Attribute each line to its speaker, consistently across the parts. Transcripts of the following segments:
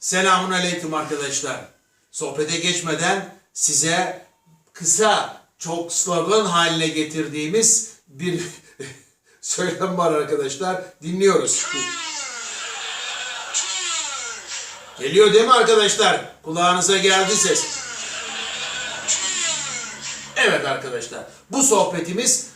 Speaker 1: Selamun aleyküm arkadaşlar. Sohbete geçmeden size kısa, çok slogan haline getirdiğimiz bir söylem var arkadaşlar. Dinliyoruz. Geliyor değil mi arkadaşlar? Kulağınıza geldi ses. Evet arkadaşlar. Bu sohbetimiz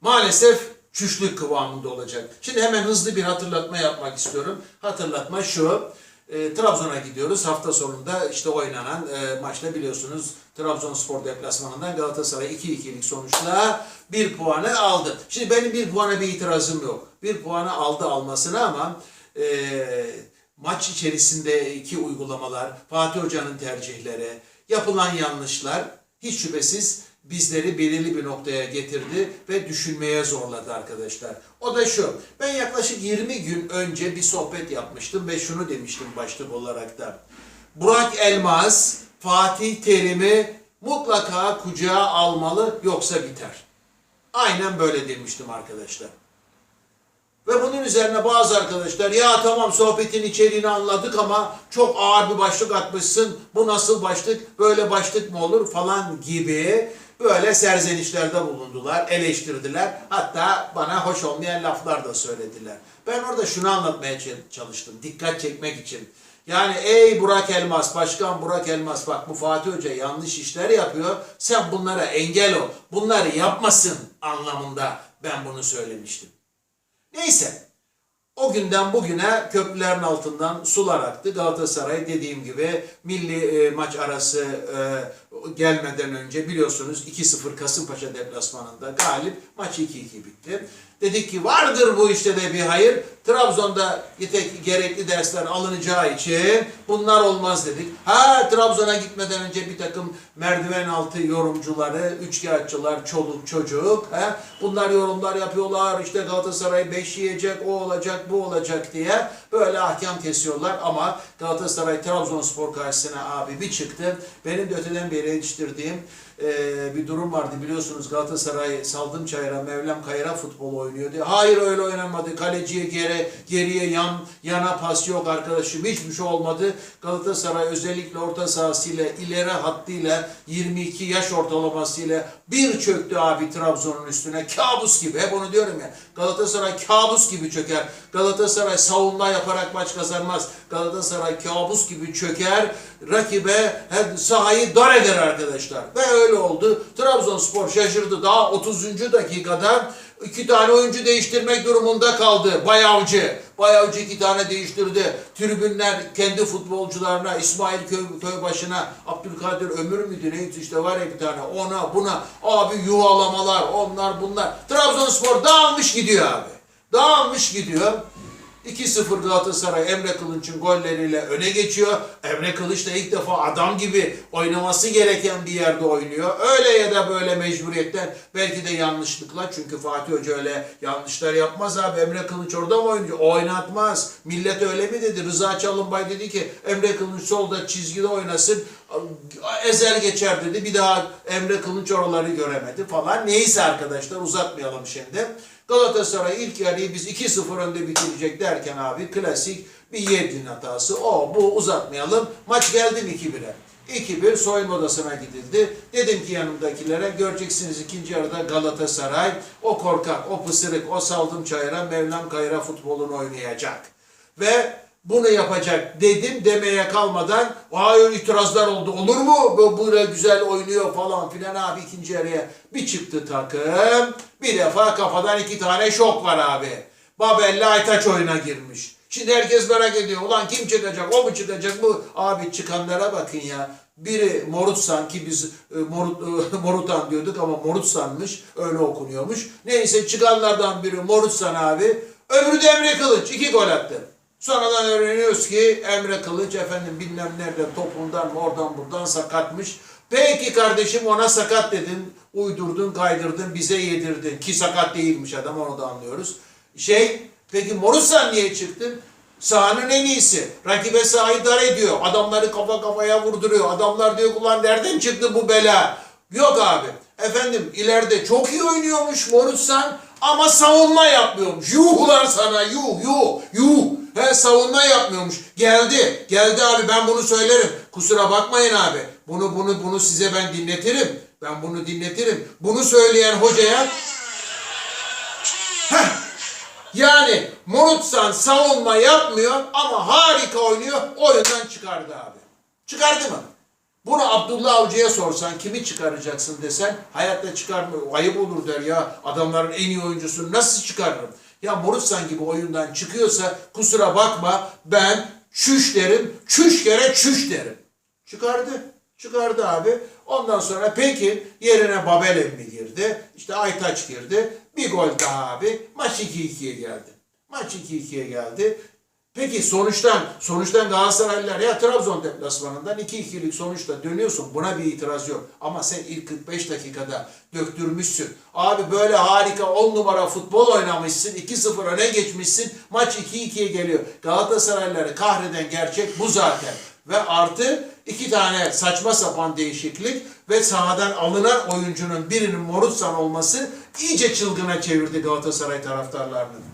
Speaker 1: maalesef çüşlük kıvamında olacak. Şimdi hemen hızlı bir hatırlatma yapmak istiyorum. Hatırlatma şu. E, Trabzon'a gidiyoruz. Hafta sonunda işte oynanan e, maçta biliyorsunuz Trabzonspor deplasmanından Galatasaray 2-2'lik sonuçla bir puanı aldı. Şimdi benim bir puana bir itirazım yok. Bir puanı aldı almasına ama e, maç içerisindeki uygulamalar, Fatih Hoca'nın tercihleri, yapılan yanlışlar hiç şüphesiz bizleri belirli bir noktaya getirdi ve düşünmeye zorladı arkadaşlar. O da şu, ben yaklaşık 20 gün önce bir sohbet yapmıştım ve şunu demiştim başlık olarak da. Burak Elmaz, Fatih Terim'i mutlaka kucağa almalı yoksa biter. Aynen böyle demiştim arkadaşlar. Ve bunun üzerine bazı arkadaşlar ya tamam sohbetin içeriğini anladık ama çok ağır bir başlık atmışsın. Bu nasıl başlık? Böyle başlık mı olur? Falan gibi böyle serzenişlerde bulundular, eleştirdiler. Hatta bana hoş olmayan laflar da söylediler. Ben orada şunu anlatmaya çalıştım. Dikkat çekmek için. Yani ey Burak Elmas, Başkan Burak Elmas bak bu Fatih Hoca yanlış işler yapıyor. Sen bunlara engel ol. Bunları yapmasın anlamında ben bunu söylemiştim. Neyse. O günden bugüne köprülerin altından sular aktı. Galatasaray dediğim gibi milli e, maç arası e, gelmeden önce biliyorsunuz 2-0 Kasımpaşa deplasmanında galip maç 2-2 bitti. Dedik ki vardır bu işte de bir hayır. Trabzon'da yetek gerekli dersler alınacağı için bunlar olmaz dedik. Ha Trabzon'a gitmeden önce bir takım merdiven altı yorumcuları, üçkağıtçılar, çoluk çocuk. Ha? Bunlar yorumlar yapıyorlar. İşte Galatasaray 5 yiyecek, o olacak, bu olacak diye böyle ahkam kesiyorlar. Ama Galatasaray Trabzonspor karşısına abi bir çıktı. Benim de öteden beri yetiştirdiğim e, bir durum vardı biliyorsunuz Galatasaray Saldım Çayır'a, Mevlam Kayır'a futbol oynuyor diye. Hayır öyle oynanmadı. Kaleciye geri, geriye yan, yana pas yok arkadaşım. Hiçbir şey olmadı. Galatasaray özellikle orta sahasıyla, ileri hattıyla, 22 yaş ortalamasıyla bir çöktü abi Trabzon'un üstüne. Kabus gibi. Hep onu diyorum ya. Galatasaray kabus gibi çöker. Galatasaray savunma yaparak maç kazanmaz. Galatasaray kabus gibi çöker. Rakibe sahayı dar eder arkadaşlar. Ve öyle oldu. Trabzonspor şaşırdı. Daha 30. dakikada iki tane oyuncu değiştirmek durumunda kaldı. Bayavcı. Bayavcı iki tane değiştirdi. Tribünler kendi futbolcularına, İsmail Köy, Köybaşı'na, Abdülkadir Ömür müydü neydi işte var ya bir tane ona buna abi yuvalamalar onlar bunlar. Trabzonspor dağılmış gidiyor abi. Dağılmış gidiyor. 2-0 Galatasaray Emre Kılınç'ın golleriyle öne geçiyor. Emre Kılıç da ilk defa adam gibi oynaması gereken bir yerde oynuyor. Öyle ya da böyle mecburiyetten belki de yanlışlıkla çünkü Fatih Hoca öyle yanlışlar yapmaz abi. Emre Kılıç orada mı oynuyor? Oynatmaz. Millet öyle mi dedi? Rıza Çalınbay dedi ki Emre Kılıç solda çizgide oynasın. Ezer geçer dedi. Bir daha Emre Kılıç oraları göremedi falan. Neyse arkadaşlar uzatmayalım şimdi. Galatasaray ilk yarıyı biz 2-0 önde bitirecek derken abi klasik bir Yedlin hatası. O bu uzatmayalım. Maç geldi mi 2-1'e? 2-1 soyunma odasına gidildi. Dedim ki yanımdakilere göreceksiniz ikinci yarıda Galatasaray o korkak, o pısırık, o saldım çayıra, Mevlam kayıra futbolunu oynayacak. Ve bunu yapacak dedim demeye kalmadan hayır itirazlar oldu. Olur mu? Bu böyle güzel oynuyor falan filan abi ikinci yarıya bir çıktı takım. Bir defa kafadan iki tane şok var abi. Babel'le Aytaç oyuna girmiş. Şimdi herkes merak ediyor. Ulan kim çıkacak? O mu çıkacak? Bu abi çıkanlara bakın ya. Biri Morutsan ki biz e, Morut, e, Morutan diyorduk ama Morutsan'mış. Öyle okunuyormuş. Neyse çıkanlardan biri Morutsan abi. Öbürü de Emre Kılıç. iki gol attı. Sonradan öğreniyoruz ki Emre Kılıç efendim bilmem nereden topundan oradan buradan sakatmış. Peki kardeşim ona sakat dedin, uydurdun, kaydırdın, bize yedirdin. Ki sakat değilmiş adam onu da anlıyoruz. Şey, peki Morusan niye çıktın? Sahanın en iyisi. Rakibe sahayı dar ediyor. Adamları kafa kafaya vurduruyor. Adamlar diyor ulan nereden çıktı bu bela? Yok abi. Efendim ileride çok iyi oynuyormuş Morusan ama savunma yapmıyormuş. Yuh lan sana yuh yuh yuh. He savunma yapmıyormuş. Geldi. Geldi abi ben bunu söylerim. Kusura bakmayın abi. Bunu bunu bunu size ben dinletirim. Ben bunu dinletirim. Bunu söyleyen hocaya Heh. Yani Morutsan savunma yapmıyor ama harika oynuyor. Oyundan çıkardı abi. Çıkardı mı? Bunu Abdullah Avcı'ya sorsan kimi çıkaracaksın desen hayatta çıkarmıyor. Ayıp olur der ya adamların en iyi oyuncusunu nasıl çıkarırım? Ya Morutsan gibi oyundan çıkıyorsa kusura bakma ben çüş derim, çüş kere çüş derim. Çıkardı. Çıkardı abi. Ondan sonra peki yerine Babelev mi girdi? İşte Aytaç girdi. Bir gol daha abi. Maç 2-2'ye geldi. Maç 2-2'ye geldi. Peki sonuçtan sonuçtan Galatasaraylılar ya Trabzon deplasmanından 2-2'lik sonuçta dönüyorsun. Buna bir itiraz yok. Ama sen ilk 45 dakikada döktürmüşsün. Abi böyle harika 10 numara futbol oynamışsın. 2-0 öne geçmişsin. Maç 2-2'ye geliyor. Galatasaraylıları kahreden gerçek bu zaten. Ve artı iki tane saçma sapan değişiklik ve sahadan alınan oyuncunun birinin Morutsan olması iyice çılgına çevirdi Galatasaray taraftarlarını.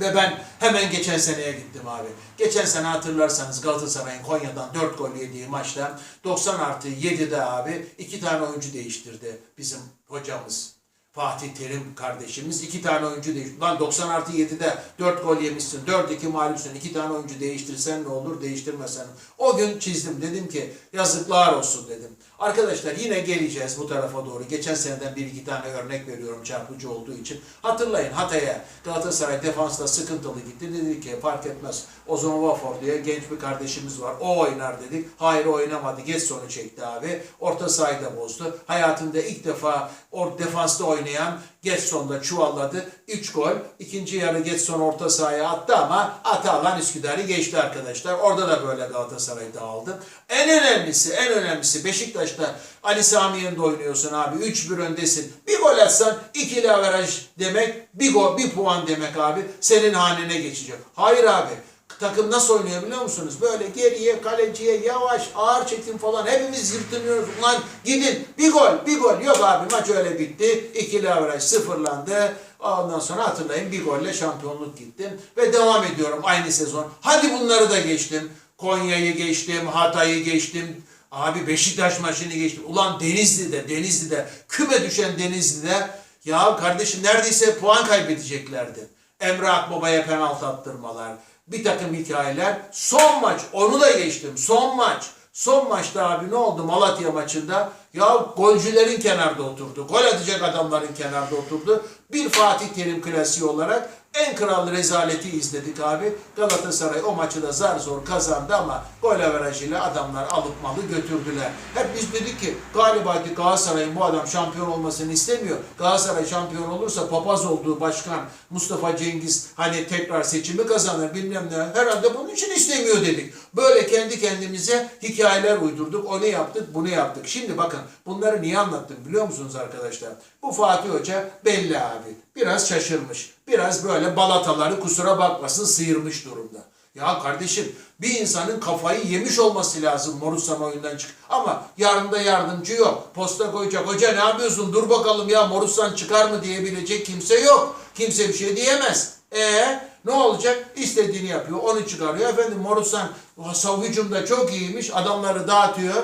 Speaker 1: Ve ben hemen geçen seneye gittim abi. Geçen sene hatırlarsanız Galatasaray'ın Konya'dan 4 gol yediği maçta 90 artı 7'de abi iki tane oyuncu değiştirdi bizim hocamız. Fatih Terim kardeşimiz iki tane oyuncu değiştirdi. Lan 90 artı 7'de 4 gol yemişsin, 4-2 mağlupsun, iki tane oyuncu değiştirsen ne olur, değiştirmesen. O gün çizdim, dedim ki yazıklar olsun dedim. Arkadaşlar yine geleceğiz bu tarafa doğru. Geçen seneden bir iki tane örnek veriyorum çarpıcı olduğu için. Hatırlayın Hatay'a Galatasaray defansta sıkıntılı gitti. Dedik ki fark etmez. Ozan Vafor diye genç bir kardeşimiz var. O oynar dedik. Hayır oynamadı. Geç sonu çekti abi. Orta sahayı da bozdu. Hayatında ilk defa or defansta oynayan Getson'da çuvalladı. 3 gol. İkinci yarı Getson orta sahaya attı ama Atalan Üsküdar'ı geçti arkadaşlar. Orada da böyle Galatasaray dağıldı. En önemlisi, en önemlisi Beşiktaş'ta Ali Sami yanında oynuyorsun abi. 3-1 öndesin. Bir gol atsan ikili averaj demek, bir gol, bir puan demek abi. Senin hanene geçecek. Hayır abi. Takım nasıl oynuyor biliyor musunuz? Böyle geriye, kaleciye, yavaş, ağır çekim falan hepimiz yırtınıyoruz. Ulan gidin bir gol, bir gol. Yok abi maç öyle bitti. İkili averaj sıfırlandı. Ondan sonra hatırlayın bir golle şampiyonluk gittim. Ve devam ediyorum aynı sezon. Hadi bunları da geçtim. Konya'yı geçtim, Hatay'ı geçtim. Abi Beşiktaş maçını geçtim. Ulan Denizli'de, Denizli'de, küme düşen Denizli'de ya kardeşim neredeyse puan kaybedeceklerdi. Emre Akbaba'ya penaltı attırmalar. Bir takım hikayeler. Son maç, onu da geçtim. Son maç. Son maçta abi ne oldu Malatya maçında? Ya golcülerin kenarda oturdu. Gol atacak adamların kenarda oturdu. Bir Fatih Terim klasiği olarak en kral rezaleti izledik abi. Galatasaray o maçı da zar zor kazandı ama gol averajıyla adamlar alıp malı götürdüler. Hep biz dedik ki galiba ki Galatasaray'ın bu adam şampiyon olmasını istemiyor. Galatasaray şampiyon olursa papaz olduğu başkan Mustafa Cengiz hani tekrar seçimi kazanır bilmem ne. Herhalde bunun için istemiyor dedik. Böyle kendi kendimize hikayeler uydurduk. Onu yaptık, bunu yaptık. Şimdi bakın bunları niye anlattım biliyor musunuz arkadaşlar? Bu Fatih Hoca belli abi. Biraz şaşırmış. Biraz böyle balataları kusura bakmasın sıyırmış durumda. Ya kardeşim bir insanın kafayı yemiş olması lazım Morutsan oyundan çık. Ama yarında yardımcı yok. Posta koyacak. Hoca ne yapıyorsun? Dur bakalım ya Morutsan çıkar mı diyebilecek kimse yok. Kimse bir şey diyemez. E ne olacak? İstediğini yapıyor. Onu çıkarıyor. Efendim Morutsan sav hücumda çok iyiymiş. Adamları dağıtıyor.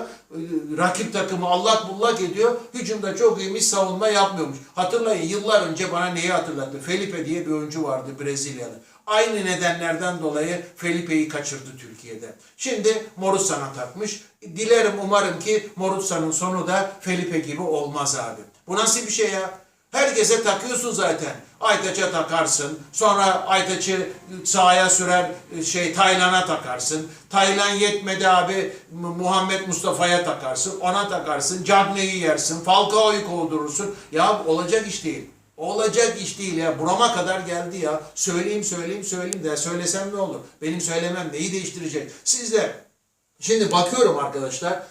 Speaker 1: Rakip takımı allak bullak ediyor. Hücumda çok iyiymiş. Savunma yapmıyormuş. Hatırlayın yıllar önce bana neyi hatırlattı? Felipe diye bir oyuncu vardı Brezilyalı. Aynı nedenlerden dolayı Felipe'yi kaçırdı Türkiye'de. Şimdi Morutsan'a takmış. Dilerim umarım ki Morutsan'ın sonu da Felipe gibi olmaz abi. Bu nasıl bir şey ya? Herkese takıyorsun zaten. Aytaç'a takarsın. Sonra Aytaç'ı sahaya sürer şey Taylan'a takarsın. Taylan yetmedi abi Muhammed Mustafa'ya takarsın. Ona takarsın. Cagney'i yersin. Falcao'yu kovdurursun. Ya olacak iş değil. Olacak iş değil ya. Burama kadar geldi ya. Söyleyeyim söyleyeyim söyleyeyim de söylesem ne olur? Benim söylemem neyi değiştirecek? Siz de şimdi bakıyorum arkadaşlar.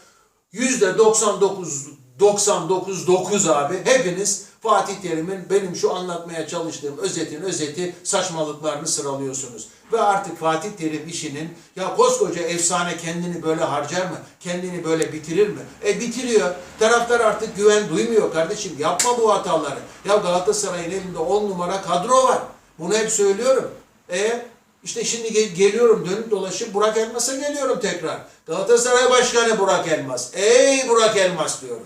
Speaker 1: Yüzde 99 99 9 abi hepiniz Fatih Terim'in benim şu anlatmaya çalıştığım özetin özeti saçmalıklarını sıralıyorsunuz. Ve artık Fatih Terim işinin ya koskoca efsane kendini böyle harcar mı? Kendini böyle bitirir mi? E bitiriyor. Taraftar artık güven duymuyor kardeşim. Yapma bu hataları. Ya Galatasaray'ın elinde 10 numara kadro var. Bunu hep söylüyorum. E İşte şimdi gel- geliyorum dönüp dolaşıp Burak Elmas'a geliyorum tekrar. Galatasaray Başkanı Burak Elmas. Ey Burak Elmas diyorum.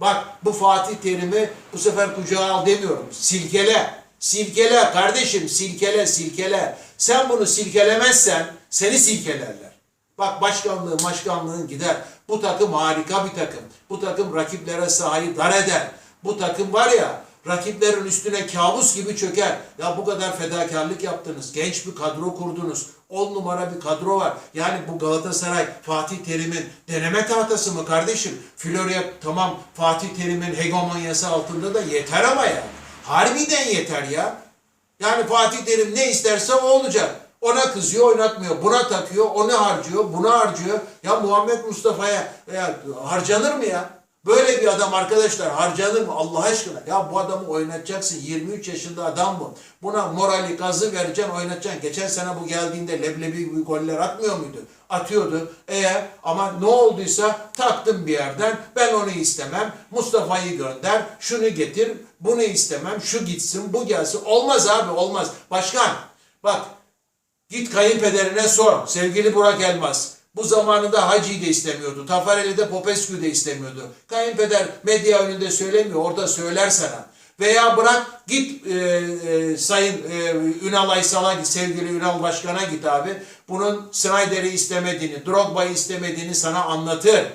Speaker 1: Bak bu Fatih Terim'i bu sefer kucağa al demiyorum. Silkele. Silkele kardeşim silkele silkele. Sen bunu silkelemezsen seni silkelerler. Bak başkanlığın başkanlığın gider. Bu takım harika bir takım. Bu takım rakiplere sahayı dar eder. Bu takım var ya rakiplerin üstüne kabus gibi çöker. Ya bu kadar fedakarlık yaptınız. Genç bir kadro kurdunuz. 10 numara bir kadro var. Yani bu Galatasaray Fatih Terim'in deneme tahtası mı kardeşim? Florya tamam Fatih Terim'in hegemonyası altında da yeter ama yani. Harbiden yeter ya. Yani Fatih Terim ne isterse o olacak. Ona kızıyor, oynatmıyor. Buna takıyor, onu harcıyor, bunu harcıyor. Ya Muhammed Mustafa'ya ya harcanır mı ya? Böyle bir adam arkadaşlar harcanır mı Allah aşkına? Ya bu adamı oynatacaksın. 23 yaşında adam bu. Buna morali, gazı vereceksin, oynatacaksın. Geçen sene bu geldiğinde leblebi goller atmıyor muydu? Atıyordu. Eğer ama ne olduysa taktım bir yerden. Ben onu istemem. Mustafa'yı gönder. Şunu getir. Bunu istemem. Şu gitsin, bu gelsin. Olmaz abi, olmaz. Başkan, bak Git kayınpederine sor. Sevgili Burak Elmas. Bu zamanında Hacı'yı da istemiyordu. Tafareli de Popescu'yu da istemiyordu. Kayınpeder medya önünde söylemiyor. Orada söyler sana. Veya bırak git e, e, Sayın e, Ünal Aysal'a git. Sevgili Ünal Başkan'a git abi. Bunun Snyder'i istemediğini, Drogba'yı istemediğini sana anlatır.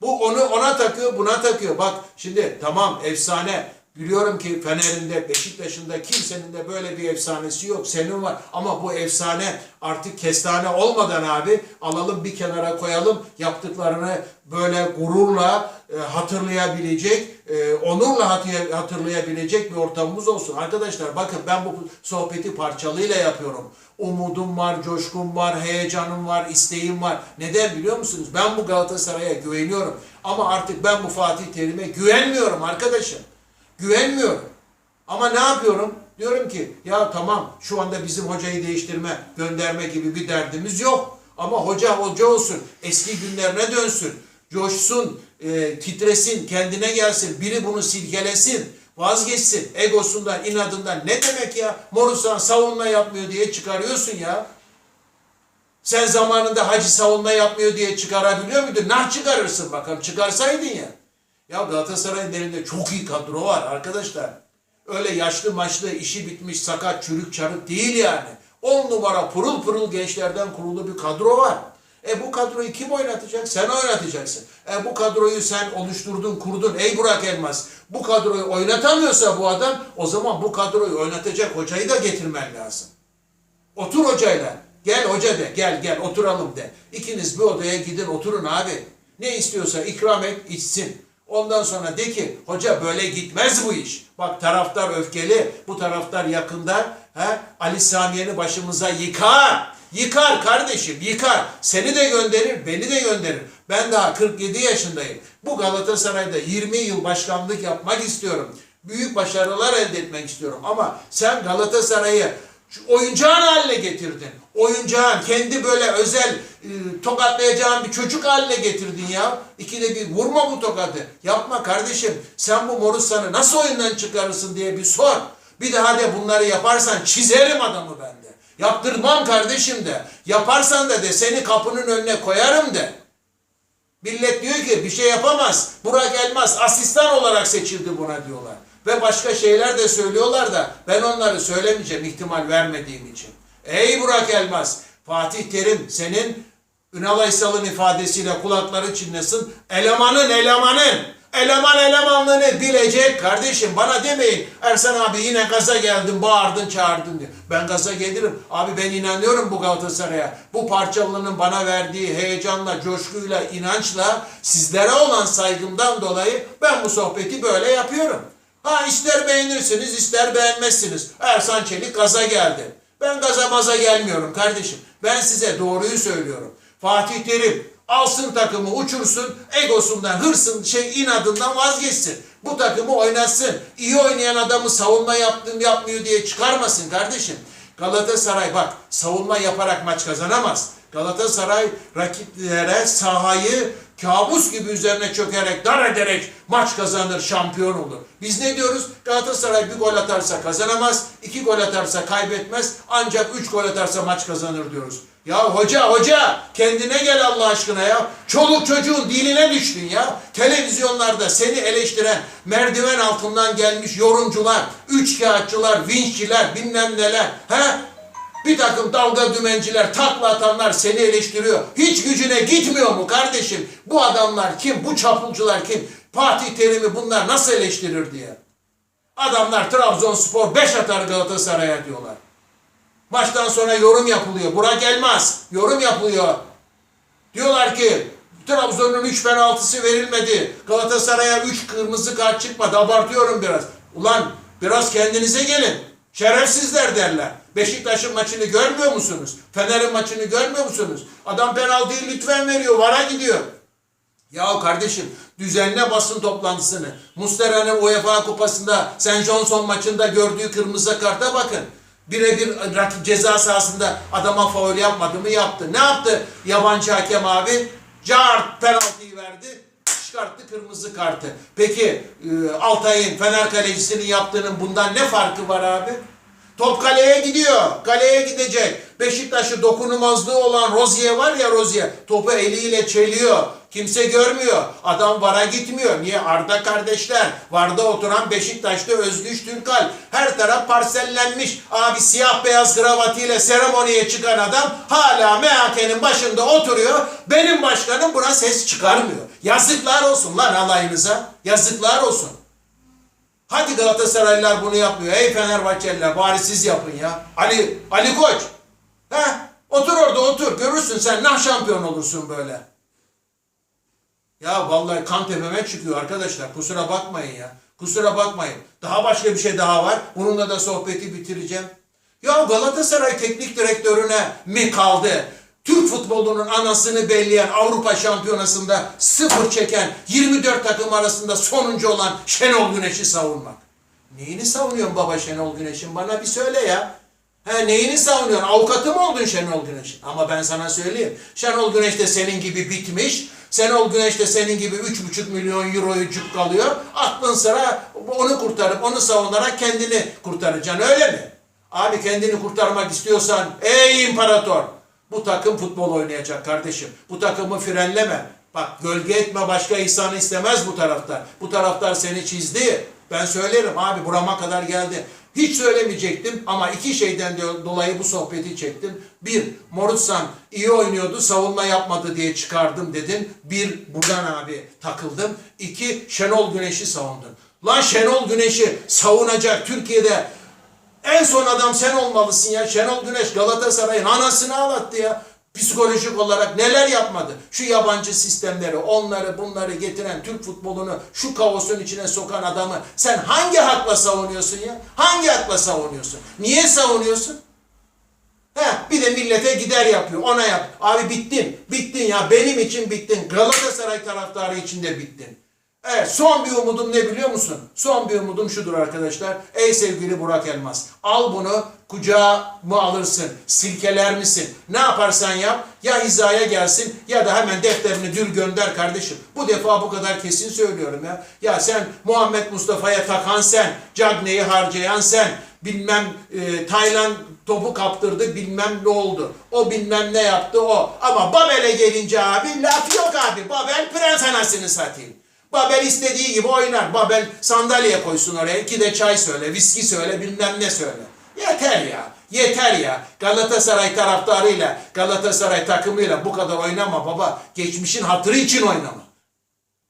Speaker 1: Bu onu ona takıyor, buna takıyor. Bak şimdi tamam efsane. Biliyorum ki Fener'inde, Beşiktaş'ında kimsenin de böyle bir efsanesi yok. Senin var ama bu efsane artık kestane olmadan abi alalım bir kenara koyalım. Yaptıklarını böyle gururla e, hatırlayabilecek, e, onurla hatı- hatırlayabilecek bir ortamımız olsun. Arkadaşlar bakın ben bu sohbeti parçalıyla yapıyorum. Umudum var, coşkum var, heyecanım var, isteğim var. Neden biliyor musunuz? Ben bu Galatasaray'a güveniyorum. Ama artık ben bu Fatih Terim'e güvenmiyorum arkadaşım. Güvenmiyorum. Ama ne yapıyorum? Diyorum ki ya tamam şu anda bizim hocayı değiştirme, gönderme gibi bir derdimiz yok. Ama hoca hoca olsun, eski günlerine dönsün, coşsun, e, titresin, kendine gelsin, biri bunu silkelesin, vazgeçsin, egosundan, inadından. Ne demek ya? Morusan savunma yapmıyor diye çıkarıyorsun ya. Sen zamanında hacı savunma yapmıyor diye çıkarabiliyor muydun? Nah çıkarırsın bakalım. Çıkarsaydın ya. Ya Galatasaray'ın elinde çok iyi kadro var arkadaşlar. Öyle yaşlı maçlı işi bitmiş sakat çürük çarık değil yani. 10 numara pırıl pırıl gençlerden kurulu bir kadro var. E bu kadroyu kim oynatacak? Sen oynatacaksın. E bu kadroyu sen oluşturdun, kurdun. Ey Burak Elmas. Bu kadroyu oynatamıyorsa bu adam o zaman bu kadroyu oynatacak hocayı da getirmen lazım. Otur hocayla. Gel hoca de. Gel gel oturalım de. İkiniz bir odaya gidin oturun abi. Ne istiyorsa ikram et içsin. Ondan sonra de ki hoca böyle gitmez bu iş. Bak taraftar öfkeli. Bu taraftar yakında he, Ali Samiye'ni başımıza yıkar. Yıkar kardeşim yıkar. Seni de gönderir beni de gönderir. Ben daha 47 yaşındayım. Bu Galatasaray'da 20 yıl başkanlık yapmak istiyorum. Büyük başarılar elde etmek istiyorum. Ama sen Galatasaray'ı oyuncağın haline getirdin. Oyuncağın kendi böyle özel e, tokatlayacağın bir çocuk haline getirdin ya. İkide bir vurma bu tokadı. Yapma kardeşim. Sen bu Morusan'ı nasıl oyundan çıkarırsın diye bir sor. Bir daha de bunları yaparsan çizerim adamı ben de. Yaptırmam kardeşim de. Yaparsan da de seni kapının önüne koyarım de. Millet diyor ki bir şey yapamaz. Burak Elmas asistan olarak seçildi buna diyorlar. Ve başka şeyler de söylüyorlar da ben onları söylemeyeceğim ihtimal vermediğim için. Ey Burak Elmas, Fatih Terim senin Ünal Aysal'ın ifadesiyle kulakları çınlasın. Elemanın elemanın. Eleman elemanlığını bilecek kardeşim. Bana demeyin Ersan abi yine gaza geldin bağırdın çağırdın diye. Ben gaza gelirim. Abi ben inanıyorum bu Galatasaray'a. Bu parçalının bana verdiği heyecanla, coşkuyla, inançla sizlere olan saygımdan dolayı ben bu sohbeti böyle yapıyorum. Ha ister beğenirsiniz ister beğenmezsiniz. Ersan Çelik gaza geldi. Ben gaza maza gelmiyorum kardeşim. Ben size doğruyu söylüyorum. Fatih Terim alsın takımı uçursun, egosundan, hırsın, şey inadından vazgeçsin. Bu takımı oynatsın. İyi oynayan adamı savunma yaptım yapmıyor diye çıkarmasın kardeşim. Galatasaray bak savunma yaparak maç kazanamaz. Galatasaray rakiplere sahayı kabus gibi üzerine çökerek, dar ederek maç kazanır, şampiyon olur. Biz ne diyoruz? Galatasaray bir gol atarsa kazanamaz, iki gol atarsa kaybetmez, ancak üç gol atarsa maç kazanır diyoruz. Ya hoca hoca kendine gel Allah aşkına ya. Çoluk çocuğun diline düştün ya. Televizyonlarda seni eleştiren merdiven altından gelmiş yorumcular, üçkağıtçılar, vinççiler bilmem neler. He? Bir takım dalga dümenciler, takla atanlar seni eleştiriyor. Hiç gücüne gitmiyor mu kardeşim? Bu adamlar kim? Bu çapulcular kim? Fatih Terim'i bunlar nasıl eleştirir diye. Adamlar Trabzonspor 5 atar Galatasaray'a diyorlar. Maçtan sonra yorum yapılıyor. Burak Elmas yorum yapılıyor. Diyorlar ki Trabzon'un 3 penaltısı verilmedi. Galatasaray'a 3 kırmızı kart çıkmadı. Abartıyorum biraz. Ulan biraz kendinize gelin. Şerefsizler derler. Beşiktaş'ın maçını görmüyor musunuz? Fener'in maçını görmüyor musunuz? Adam penaltıyı lütfen veriyor. Vara gidiyor. Ya kardeşim düzenle basın toplantısını. Mustera'nın UEFA kupasında St. Johnson maçında gördüğü kırmızı karta bakın. Birebir ceza sahasında adama faul yapmadı mı? Yaptı. Ne yaptı yabancı hakem abi? Cart penaltıyı verdi. Çıkarttı kırmızı kartı. Peki e, Altay'ın Fener kalecisinin yaptığının bundan ne farkı var abi? Top kaleye gidiyor. Kaleye gidecek. Beşiktaş'ı dokunulmazlığı olan Rozier var ya Rozier. Topu eliyle çeliyor. Kimse görmüyor. Adam vara gitmiyor. Niye? Arda kardeşler. Varda oturan Beşiktaş'ta Özgüç Türkal. Her taraf parsellenmiş. Abi siyah beyaz kravatıyla seremoniye çıkan adam hala MHK'nin başında oturuyor. Benim başkanım buna ses çıkarmıyor. Yazıklar olsun lan alayınıza. Yazıklar olsun. Hadi Galatasaraylılar bunu yapmıyor. Ey Fenerbahçeliler bari siz yapın ya. Ali Ali Koç. He? Otur orada otur. Görürsün sen nah şampiyon olursun böyle. Ya vallahi kan tepeme çıkıyor arkadaşlar. Kusura bakmayın ya. Kusura bakmayın. Daha başka bir şey daha var. Bununla da sohbeti bitireceğim. Ya Galatasaray teknik direktörüne mi kaldı? Türk futbolunun anasını belleyen Avrupa Şampiyonası'nda sıfır çeken 24 takım arasında sonuncu olan Şenol Güneş'i savunmak. Neyini savunuyorsun baba Şenol Güneş'in? Bana bir söyle ya. He neyini savunuyorsun? Avukatı mı oldun Şenol Güneş'in? Ama ben sana söyleyeyim. Şenol Güneş de senin gibi bitmiş. Şenol Güneş de senin gibi 3,5 milyon euroyu kalıyor. Aklın sıra onu kurtarıp onu savunarak kendini kurtaracaksın öyle mi? Abi kendini kurtarmak istiyorsan ey imparator bu takım futbol oynayacak kardeşim. Bu takımı frenleme. Bak gölge etme başka ihsanı istemez bu taraftar. Bu taraftar seni çizdi. Ben söylerim abi burama kadar geldi. Hiç söylemeyecektim ama iki şeyden de- dolayı bu sohbeti çektim. Bir, Morutsan iyi oynuyordu, savunma yapmadı diye çıkardım dedin. Bir, buradan abi takıldım. İki, Şenol Güneş'i savundun. Lan Şenol Güneş'i savunacak Türkiye'de en son adam sen olmalısın ya. Şenol Güneş Galatasaray'ın anasını ağlattı ya. Psikolojik olarak neler yapmadı? Şu yabancı sistemleri, onları bunları getiren Türk futbolunu şu kaosun içine sokan adamı sen hangi hakla savunuyorsun ya? Hangi hakla savunuyorsun? Niye savunuyorsun? He, bir de millete gider yapıyor. Ona yap. Abi bittin. Bittin ya. Benim için bittin. Galatasaray taraftarı için de bittin. Evet son bir umudum ne biliyor musun? Son bir umudum şudur arkadaşlar. Ey sevgili Burak Elmas. Al bunu kucağa mı alırsın? Silkeler misin? Ne yaparsan yap. Ya hizaya gelsin ya da hemen defterini dür gönder kardeşim. Bu defa bu kadar kesin söylüyorum ya. Ya sen Muhammed Mustafa'ya takan sen. Cagney'i harcayan sen. Bilmem e, Tayland topu kaptırdı bilmem ne oldu. O bilmem ne yaptı o. Ama Babel'e gelince abi laf yok abi. Babel prens anasını satayım. Babel istediği gibi oynar. Babel sandalye koysun oraya. iki de çay söyle, viski söyle, bilmem ne söyle. Yeter ya. Yeter ya. Galatasaray taraftarıyla, Galatasaray takımıyla bu kadar oynama baba. Geçmişin hatırı için oynama.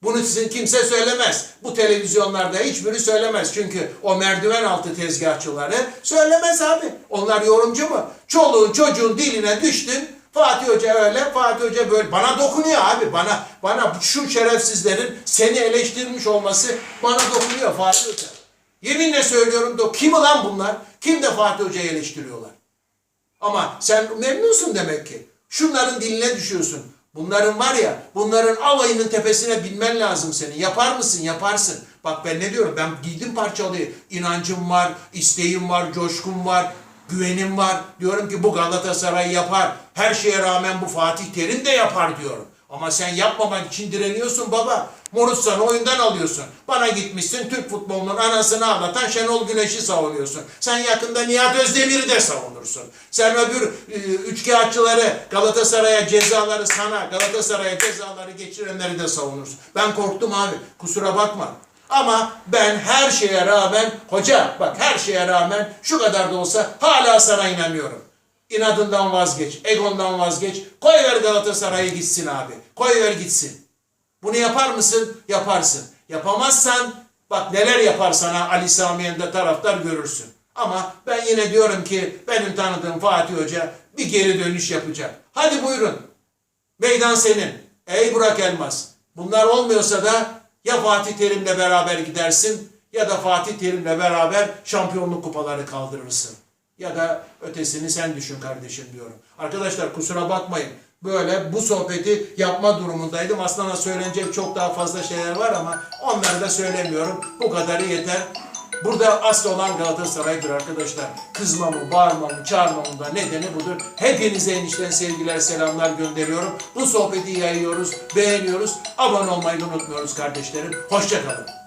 Speaker 1: Bunu sizin kimse söylemez. Bu televizyonlarda hiçbiri söylemez. Çünkü o merdiven altı tezgahçıları söylemez abi. Onlar yorumcu mu? Çoluğun çocuğun diline düştün. Fatih Hoca öyle, Fatih Hoca böyle. Bana dokunuyor abi. Bana bana şu şerefsizlerin seni eleştirmiş olması bana dokunuyor Fatih Hoca. Yeminle söylüyorum da kim lan bunlar? Kim de Fatih Hoca'yı eleştiriyorlar? Ama sen memnunsun demek ki. Şunların diline düşüyorsun. Bunların var ya, bunların alayının tepesine binmen lazım senin. Yapar mısın? Yaparsın. Bak ben ne diyorum? Ben giydim parçalıyı. İnancım var, isteğim var, coşkum var. Güvenim var. Diyorum ki bu Galatasaray yapar. Her şeye rağmen bu Fatih Terim de yapar diyorum. Ama sen yapmamak için direniyorsun baba. Morutsan'ı oyundan alıyorsun. Bana gitmişsin Türk futbolunun anasını ağlatan Şenol Güneş'i savunuyorsun. Sen yakında Nihat Özdemir'i de savunursun. Sen öbür e, üçkağıtçıları Galatasaray'a cezaları sana Galatasaray'a cezaları geçirenleri de savunursun. Ben korktum abi. Kusura bakma. Ama ben her şeye rağmen hoca bak her şeye rağmen şu kadar da olsa hala sana inanıyorum. İnadından vazgeç, egondan vazgeç. Koy ver Galatasaray'a gitsin abi. Koy ver gitsin. Bunu yapar mısın? Yaparsın. Yapamazsan bak neler yapar sana Ali Sami Yen'de taraftar görürsün. Ama ben yine diyorum ki benim tanıdığım Fatih Hoca bir geri dönüş yapacak. Hadi buyurun. Meydan senin. Ey Burak Elmas. Bunlar olmuyorsa da ya Fatih Terim'le beraber gidersin ya da Fatih Terim'le beraber şampiyonluk kupaları kaldırırsın. Ya da ötesini sen düşün kardeşim diyorum. Arkadaşlar kusura bakmayın. Böyle bu sohbeti yapma durumundaydım. Aslında söylenecek çok daha fazla şeyler var ama onları da söylemiyorum. Bu kadarı yeter. Burada asıl olan Galatasaray'dır arkadaşlar. Kızmamın, bağırmamın, çağırmamın da nedeni budur. Hepinize enişten sevgiler, selamlar gönderiyorum. Bu sohbeti yayıyoruz, beğeniyoruz. Abone olmayı unutmuyoruz kardeşlerim. Hoşçakalın.